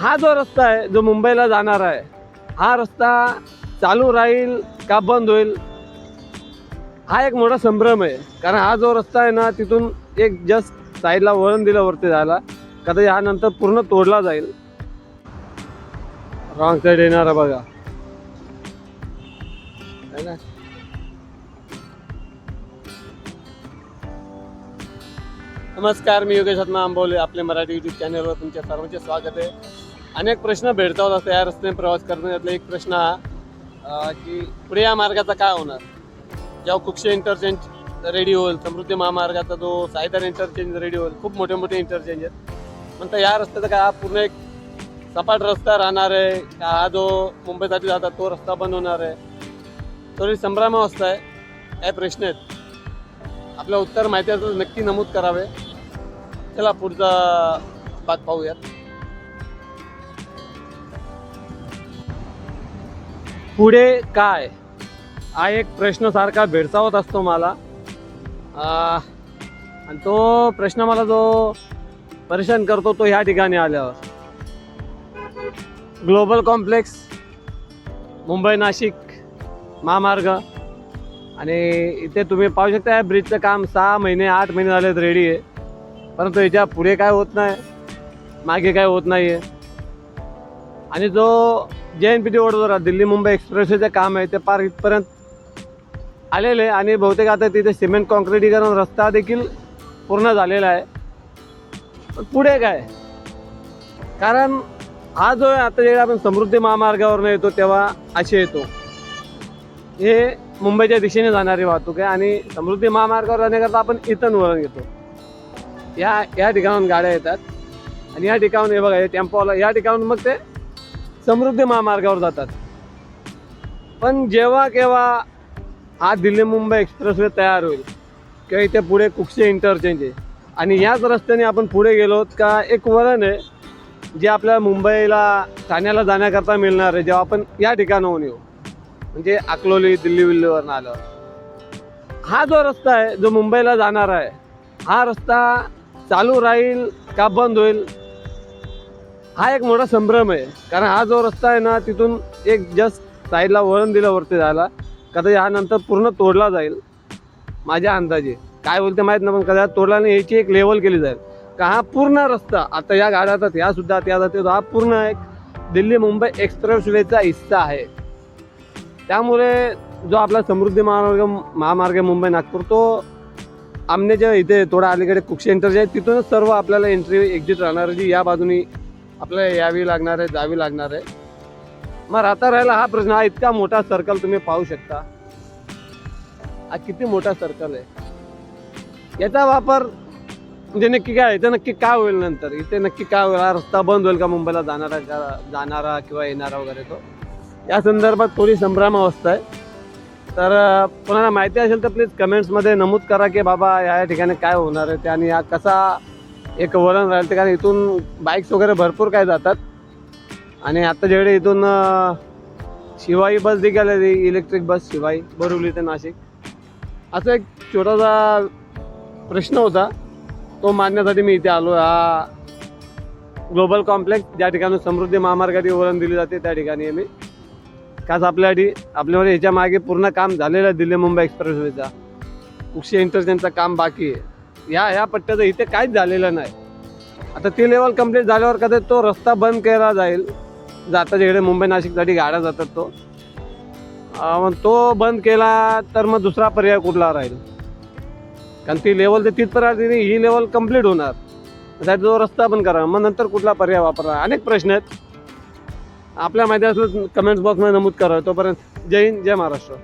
हा जो रस्ता आहे जो मुंबईला जाणार आहे हा रस्ता चालू राहील का बंद होईल? हा एक मोठा संभ्रम आहे. कारण हा जो रस्ता आहे ना तिथून एक जस्ट साईडला वळण दिलं वरती जायला. कदाचित हा नंतर पूर्ण तोडला जाईल. रॉंग साईड येणार आहे बघा. है ना? नमस्कार मी योगेश आत्मा आंबोले. आपले मराठी यूट्यूब चॅनलवर तुमच्या सर्वांचे स्वागत आहे. अनेक प्रश्न भेडतावत असतात. या रस्त्याने प्रवास करण्यातला एक प्रश्न हा की पुढे या मार्गाचा काय होणार? जेव्हा कुक्षे इंटरचेंज रेडी होईल समृद्धी महामार्गाचा जो सायदर इंटरचेंज रेडी होईल खूप मोठे मोठे इंटरचेंज आहेत. म्हणता या रस्त्याचा काय हा पूर्ण एक सपाट रस्ता राहणार आहे? का हा जो मुंबईसाठी जातात तो रस्ता बंद होणार आहे? थोडी संभ्रमावस्था आहे. काय प्रश्न आहेत. आपलं उत्तर माहिती असेल तर नक्की नमूद करावे. चला पुढचा भाग पाहूयात. पुढे काय? हा एक प्रश्न सारखा भेडसावत असतो मला. आणि तो प्रश्न मला जो परेशान करतो तो ह्या ठिकाणी आल्यावर. ग्लोबल कॉम्प्लेक्स मुंबई नाशिक महामार्ग आणि इथे तुम्ही पाहू शकता या ब्रिजचं काम सहा महिने आठ महिने झालेत रेडी आहे. परंतु याच्यापुढे काय होत नाही मागे काय होत नाही आहे आणि जो J N P T Vadodara Delhi Mumbai एक्सप्रेसचे काम आहे ते पार इथपर्यंत आलेलं आहे आणि बहुतेक आता तिथे सिमेंट कॉन्क्रिटीकरण रस्ता देखील पूर्ण झालेला आहे. पण पुढे काय? कारण हा जो आहे आता जेव्हा आपण समृद्धी महामार्गावरनं येतो तेव्हा असे येतो. हे मुंबईच्या दिशेने जाणारी वाहतूक आहे आणि समृद्धी महामार्गावर जाण्याकरता आपण इथं वळण घेतो. या या ठिकाणाहून गाड्या येतात. आणि या ठिकाणाहून हे बघा हे टेम्पोवाला या ठिकाणाहून मग ते समृद्धी महामार्गावर जातात. पण जेव्हा केव्हा हा दिल्ली मुंबई एक्सप्रेसवे तयार होईल किंवा इथे पुढे कुक्षे इंटरचेंज आहे आणि याच रस्त्याने आपण पुढे गेलो का एक वळण आहे जे आपल्या मुंबईला ठाण्याला जाण्याकरता मिळणार आहे जेव्हा आपण या ठिकाणाहून येऊ. म्हणजे अकलोली दिल्ली विल्लीवरून आलं हा जो रस्ता आहे जो मुंबईला जाणार आहे हा रस्ता चालू राहील का बंद होईल हा एक मोठा संभ्रम आहे. कारण हा जो रस्ता आहे ना तिथून एक जस्ट साईडला वळण दिलं वरती जायला. कदाचित हा नंतर पूर्ण तोडला जाईल. माझ्या अंदाजे. काय बोलते माहीत नाही पण कदाचित तोडला नाही याची एक लेवल केली जाईल. का हा पूर्ण रस्ता आता या गाड्या जातात ह्या सुद्धा त्या जातात हा पूर्ण एक दिल्ली मुंबई एक्सप्रेसवेचा हिस्सा आहे. त्यामुळे जो आपला समृद्धी महामार्ग महामार्ग आहे मुंबई नागपूर तो आमनेच्या इथे थोडा अलीकडे कुक्षे एंटर जे आहे तिथूनच सर्व आपल्याला एंट्री एक्झिट राहणार जी या बाजूनी आपल्याला यावी लागणार आहे जावी लागणार आहे. मग राहता राहिला हा प्रश्न हा इतका मोठा सर्कल तुम्ही पाहू शकता. हा किती मोठा सर्कल आहे. याचा वापर म्हणजे नक्की काय इथं नक्की काय होईल नंतर? इथे नक्की काय होईल? हा रस्ता बंद होईल का मुंबईला जाणारा का जाणारा किंवा येणारा वगैरे तो? या संदर्भात थोडी संभ्रमावस्था आहे. तर कोणाला माहिती असेल तर प्लीज कमेंट्समध्ये नमूद करा की बाबा या ठिकाणी काय होणार आहे ते आणि हा कसा एक वळण राहिलं ते कारण इथून बाईक्स वगैरे भरपूर काय जातात. आणि आता जेवढे इथून शिवाई बस देखील इलेक्ट्रिक बस शिवाई बोरिवली ते नाशिक. असा एक छोटासा प्रश्न होता. तो मांडण्यासाठी मी इथे आलो. हा ग्लोबल कॉम्प्लेक्स ज्या ठिकाणी समृद्धी महामार्गाची वळण दिली जाते त्या ठिकाणी मी. खास आपल्यासाठी आपल्यामध्ये याच्या मागे पूर्ण काम झालेलं आहे दिल्ली मुंबई एक्सप्रेसवेचा कुक्षी इंटरचेंजचं काम बाकी आहे. या या पट्ट्याचं इथे काहीच झालेलं नाही. आता ती लेवल कंप्लीट झाल्यावर कदाचित तो रस्ता बंद केला जाईल. जाता जिकडे मुंबई नाशिकसाठी गाड्या जातात तो. मग तो बंद केला तर मग दुसरा पर्याय कुठला राहील? कारण ती लेवल तर तिथपर्यंत नाही, ही लेवल कंप्लीट होणार. त्याचा जो रस्ता बंद करा. मग नंतर कुठला पर्याय वापरा? अनेक प्रश्न आहेत. आपल्या माहिती असलं कमेंट्स बॉक्समध्ये नमूद करा. तोपर्यंत जय हिंद जय महाराष्ट्र.